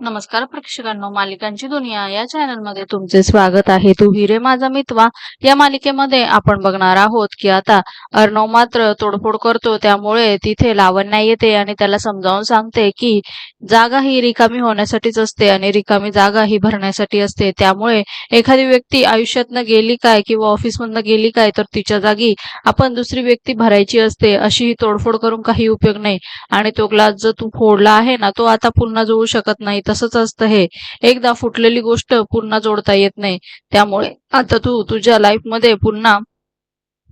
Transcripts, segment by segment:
नमस्कार प्रेक्षकांनो मालिकांची दुनिया या चॅनलमध्ये तुमचे स्वागत आहे. तू हिरे माझा मितवा. या मालिकेमध्ये आपण बघणार आहोत की आता अर्णव मात्र तोडफोड करतो त्यामुळे तिथे लावण्या येते आणि त्याला समजावून सांगते की जागा ही रिकामी होण्यासाठीच असते आणि रिकामी जागा ही भरण्यासाठी असते. त्यामुळे एखादी व्यक्ती आयुष्यातनं गेली काय किंवा ऑफिसमधनं गेली काय तर तिच्या जागी आपण दुसरी व्यक्ती भरायची असते. अशी ही तोडफोड करून काही उपयोग नाही. आणि तो ग्लास जो तू फोडला आहे ना तो आता पुन्हा जुळू शकत नाही. तसंच असतं हे. एकदा फुटलेली गोष्ट पुन्हा जोडता येत नाही. त्यामुळे आता तू तुझ्या लाईफमध्ये पुन्हा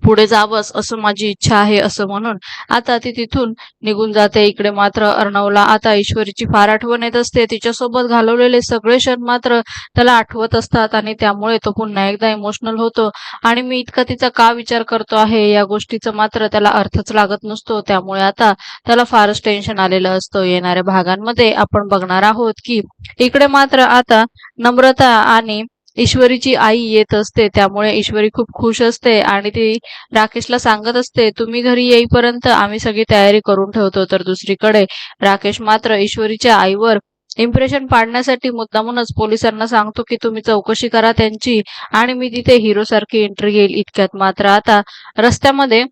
पुढे जावंस असं माझी इच्छा आहे असं म्हणून आता ती तिथून निघून जाते. इकडे मात्र अर्णवला आता ईश्वरीची फार आठवण येत असते. तिच्यासोबत घालवलेले सगळे क्षण मात्र त्याला आठवत असतात आणि त्यामुळे तो पुन्हा एकदा इमोशनल होतो. आणि मी इतका तिचा का विचार करतो आहे या गोष्टीचा मात्र त्याला अर्थच लागत नसतो. त्यामुळे आता त्याला फारच टेन्शन आलेलं असतं. येणाऱ्या भागांमध्ये आपण बघणार आहोत की इकडे मात्र आता नम्रता आणि ईश्वरीची आई येत असते त्यामुळे ईश्वरी खूप खुश असते आणि ती राकेशला सांगत असते तुम्ही घरी येईपर्यंत आम्ही सगळी तयारी करून ठेवतो. तर दुसरीकडे राकेश मात्र ईश्वरीच्या आईवर इम्प्रेशन पाडण्यासाठी मुद्दामूनच पोलिसांना सांगतो की तुम्ही चौकशी करा त्यांची आणि मी तिथे हिरो सारखी एंट्री घेईल इतक्यात मात्र आता रस्त्यामध्ये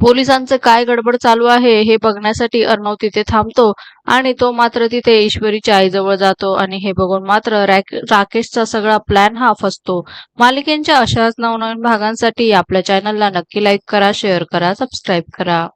पोलिसांचं काय गडबड चालू आहे हे बघण्यासाठी अर्णव तिथे थांबतो आणि तो मात्र तिथे ईश्वरीच्या आईजवळ जातो आणि हे बघून मात्र राकेशचा सगळा प्लॅन हा फसतो. मालिकेंच्या अशाच नवनवीन भागांसाठी आपल्या चॅनलला नक्की लाईक करा शेअर करा सबस्क्राईब करा.